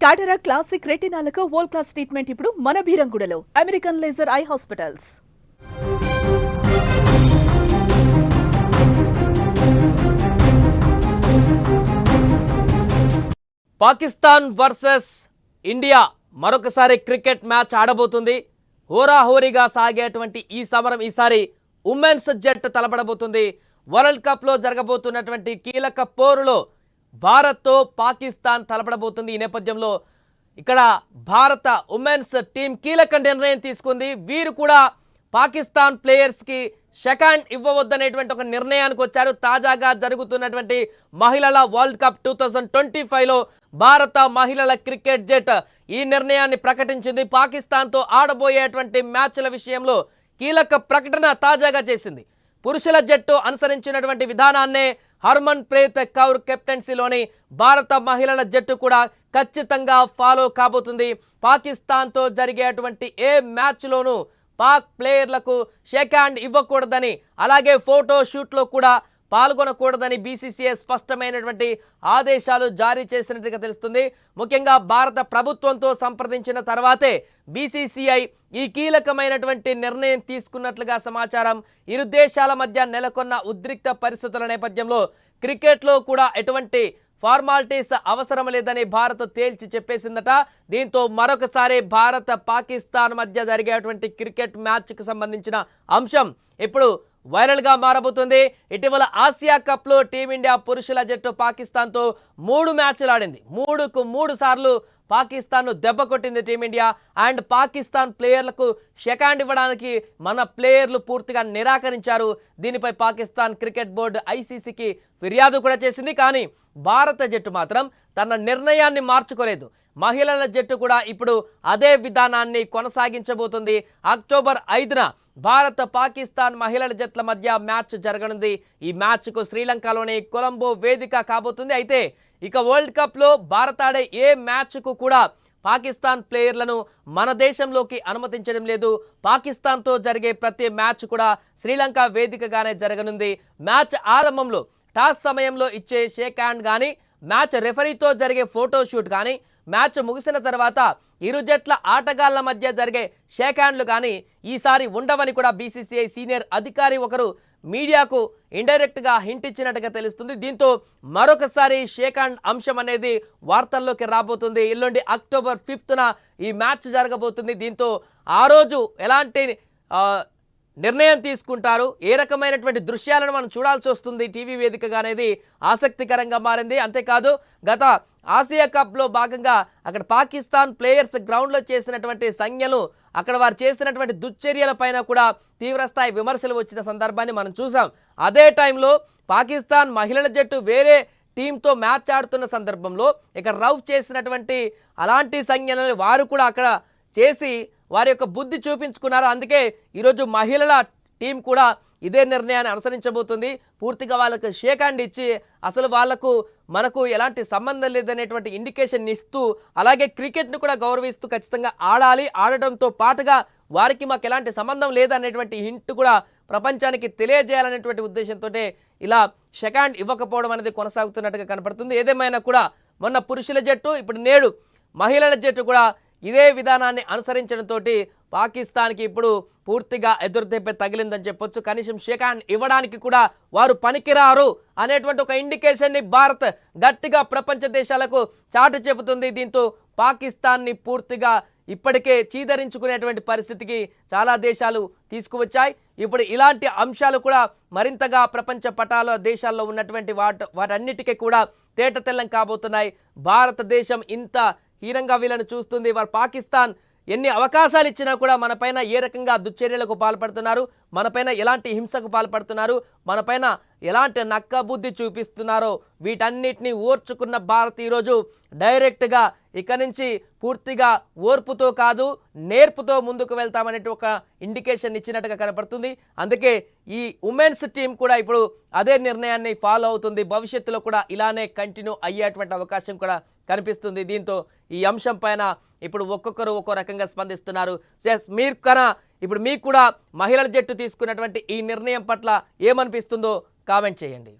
టాటరా classic రెటినాలకు world class treatment ఇప్పుడు మన భీరంగుడలో American laser eye hospitals Pakistan versus India మరొకసారి క్రికెట్ మ్యాచ్ ఆడబోతుంది. హోరాహోరీగా సాగేటువంటి ఈ సమరం ఈసారి ఉమెన్స్ జట్టు తలపడబోతుంది. వరల్డ్ కప్లో జరగబోతున్నటువంటి కీలక పోరులో భారత్తో పాకిస్తాన్ తలపడబోతుంది. ఈ నేపథ్యంలో ఇక్కడ భారత ఉమెన్స్ టీం కీలక నిర్ణయం తీసుకుంది. వీరు కూడా పాకిస్తాన్ ప్లేయర్స్కి సెకండ్ ఇవ్వవద్దనేటువంటి ఒక నిర్ణయానికి వచ్చారు. తాజాగా జరుగుతున్నటువంటి మహిళల world cup two thousand twenty ఫైవ్లో భారత మహిళల క్రికెట్ జట్ ఈ నిర్ణయాన్ని ప్రకటించింది. పాకిస్తాన్తో ఆడబోయేటువంటి మ్యాచ్ల విషయంలో కీలక ప్రకటన తాజాగా చేసింది. పురుషుల జట్టు అనుసరించినటువంటి విధానాన్నే హర్మన్ ప్రీత్ కౌర్ కెప్టెన్సీలోని భారత మహిళల జట్టు కూడా ఖచ్చితంగా ఫాలో కాబోతుంది. పాకిస్తాన్తో జరిగేటువంటి ఏ మ్యాచ్లోనూ పాక్ ప్లేయర్లకు షేక్ హ్యాండ్ ఇవ్వకూడదని అలాగే ఫోటో షూట్లో కూడా పాల్గొనకూడదని బీసీసీఐ స్పష్టమైనటువంటి ఆదేశాలు జారీ చేసినట్టుగా తెలుస్తుంది. ముఖ్యంగా భారత ప్రభుత్వంతో సంప్రదించిన తర్వాతే బీసీసీఐ ఈ కీలకమైనటువంటి నిర్ణయం తీసుకున్నట్లుగా సమాచారం. ఇరు దేశాల మధ్య నెలకొన్న ఉద్రిక్త పరిస్థితుల నేపథ్యంలో క్రికెట్లో కూడా ఎటువంటి ఫార్మాలిటీస్ అవసరం లేదని భారత్ తేల్చి చెప్పేసిందట. దీంతో మరొకసారి భారత పాకిస్తాన్ మధ్య జరిగేటువంటి క్రికెట్ మ్యాచ్కి సంబంధించిన అంశం ఇప్పుడు వైరల్గా మారబోతుంది. ఇటీవల ఆసియా కప్లో టీమిండియా పురుషుల జట్టు పాకిస్తాన్తో మూడు మ్యాచ్లు ఆడింది. మూడుకు మూడు సార్లు పాకిస్తాన్ను దెబ్బ కొట్టింది టీమిండియా అండ్ పాకిస్తాన్ ప్లేయర్లకు షెకాండ్ ఇవ్వడానికి మన ప్లేయర్లు పూర్తిగా నిరాకరించారు. దీనిపై పాకిస్తాన్ క్రికెట్ బోర్డు ఐసీసీకి ఫిర్యాదు కూడా చేసింది. కానీ భారత జట్టు మాత్రం తన నిర్ణయాన్ని మార్చుకోలేదు. మహిళల జట్టు కూడా ఇప్పుడు అదే విధానాన్ని కొనసాగించబోతుంది. అక్టోబర్ ఐదున భారత పాకిస్తాన్ మహిళల జట్ల మధ్య మ్యాచ్ జరగనుంది. ఈ మ్యాచ్కు శ్రీలంకలోని కొలంబో వేదిక కాబోతుంది. అయితే ఇక వరల్డ్ కప్లో భారత్ ఆడే ఏ మ్యాచ్కు కూడా పాకిస్తాన్ ప్లేయర్లను మన దేశంలోకి అనుమతించడం లేదు. పాకిస్తాన్తో జరిగే ప్రతి మ్యాచ్ కూడా శ్రీలంక వేదికగానే జరగనుంది. మ్యాచ్ ఆరంభంలో టాస్ సమయంలో ఇచ్చే షేక్ హ్యాండ్ కానీ మ్యాచ్ రెఫరీతో జరిగే ఫోటోషూట్ కానీ మ్యాచ్ ముగిసిన తర్వాత ఇరు జట్ల ఆటగాళ్ళ మధ్య జరిగే షేక్ హ్యాండ్లు కానీ ఈసారి ఉండవని కూడా బీసీసీఐ సీనియర్ అధికారి ఒకరు మీడియాకు ఇండైరెక్ట్గా హింట్ ఇచ్చినట్టుగా తెలుస్తుంది. దీంతో మరొకసారి షేక్ హ్యాండ్ అంశం అనేది వార్తల్లోకి రాబోతుంది. ఎల్లుండి అక్టోబర్ ఫిఫ్త్న ఈ మ్యాచ్ జరగబోతుంది. దీంతో ఆ రోజు ఎలాంటి నిర్ణయం తీసుకుంటారు. ఏ రకమైనటువంటి దృశ్యాలను మనం చూడాల్సి వస్తుంది టీవీ వేదికగా అనేది ఆసక్తికరంగా మారింది. అంతేకాదు గత ఆసియా కప్లో భాగంగా అక్కడ పాకిస్తాన్ ప్లేయర్స్ గ్రౌండ్లో చేసినటువంటి సంజ్ఞలు అక్కడ వారు చేసినటువంటి దుశ్చర్యల పైన కూడా తీవ్రస్థాయి విమర్శలు వచ్చిన సందర్భాన్ని మనం చూసాం. అదే టైంలో పాకిస్తాన్ మహిళల జట్టు వేరే టీంతో మ్యాచ్ ఆడుతున్న సందర్భంలో ఇక రౌఫ్ చేసినటువంటి అలాంటి సంజ్ఞలను వారు కూడా అక్కడ చేసి వారి యొక్క బుద్ధి చూపించుకున్నారు. అందుకే ఈరోజు మహిళల టీం కూడా ఇదే నిర్ణయాన్ని అనుసరించబోతుంది. పూర్తిగా వాళ్ళకు షేక్ హ్యాండ్ ఇచ్చి అసలు వాళ్ళకు మనకు ఎలాంటి సంబంధం లేదనేటువంటి ఇండికేషన్ ఇస్తూ అలాగే క్రికెట్ను కూడా గౌరవిస్తూ ఖచ్చితంగా ఆడాలి. ఆడటంతో పాటుగా వారికి మాకు ఎలాంటి సంబంధం లేదనేటువంటి హింట్ కూడా ప్రపంచానికి తెలియజేయాలనేటువంటి ఉద్దేశంతో ఇలా షేక్ హ్యాండ్ ఇవ్వకపోవడం అనేది కొనసాగుతున్నట్టుగా కనపడుతుంది. ఏదేమైనా కూడా మొన్న పురుషుల జట్టు ఇప్పుడు నేడు మహిళల జట్టు కూడా ఇదే విధానాన్ని అనుసరించడంతో పాకిస్తాన్కి ఇప్పుడు పూర్తిగా ఎదురుదెబ్బ తగిలిందని చెప్పొచ్చు. కనీసం షేఖాన్ ఇవ్వడానికి కూడా వారు పనికిరారు అనేటువంటి ఒక ఇండికేషన్ని భారత్ గట్టిగా ప్రపంచ దేశాలకు చాటు చెబుతుంది. దీంతో పాకిస్తాన్ని పూర్తిగా ఇప్పటికే చీదరించుకునేటువంటి పరిస్థితికి చాలా దేశాలు తీసుకువచ్చాయి. ఇప్పుడు ఇలాంటి అంశాలు కూడా మరింతగా ప్రపంచ పటాల దేశాల్లో ఉన్నటువంటి వాట వాటన్నిటికీ కూడా తేటతెల్లం కాబోతున్నాయి. భారతదేశం ఇంత హీనంగా వీళ్ళను చూస్తుంది వారు పాకిస్తాన్. ఎన్ని అవకాశాలు ఇచ్చినా కూడా మనపైన ఏ రకంగా దుశ్చర్యలకు పాల్పడుతున్నారు మనపైన ఎలాంటి హింసకు పాల్పడుతున్నారు మనపైన ఎలాంటి నక్కబుద్ధి చూపిస్తున్నారో వీటన్నిటిని ఓర్చుకున్న భారత్ ఈరోజు డైరెక్ట్గా ఇక నుంచి పూర్తిగా ఓర్పుతో కాదు నేర్పుతో ముందుకు వెళ్తామనేటి ఒక ఇండికేషన్ ఇచ్చినట్టుగా కనపడుతుంది. అందుకే ఈ ఉమెన్స్ టీం కూడా ఇప్పుడు అదే నిర్ణయాన్ని ఫాలో అవుతుంది. భవిష్యత్తులో కూడా ఇలానే కంటిన్యూ అయ్యేటువంటి అవకాశం కూడా కనిపిస్తుంది. దీంతో ఈ అంశం పైన ఇప్పుడు ఒక్కొక్కరు ఒక్కో రకంగా స్పందిస్తున్నారు. ఎస్ మీరు కన్నా ఇప్పుడు మీకు కూడా మహిళల జట్టు తీసుకున్నటువంటి ఈ నిర్ణయం పట్ల ఏమనిపిస్తుందో కామెంట్ చేయండి.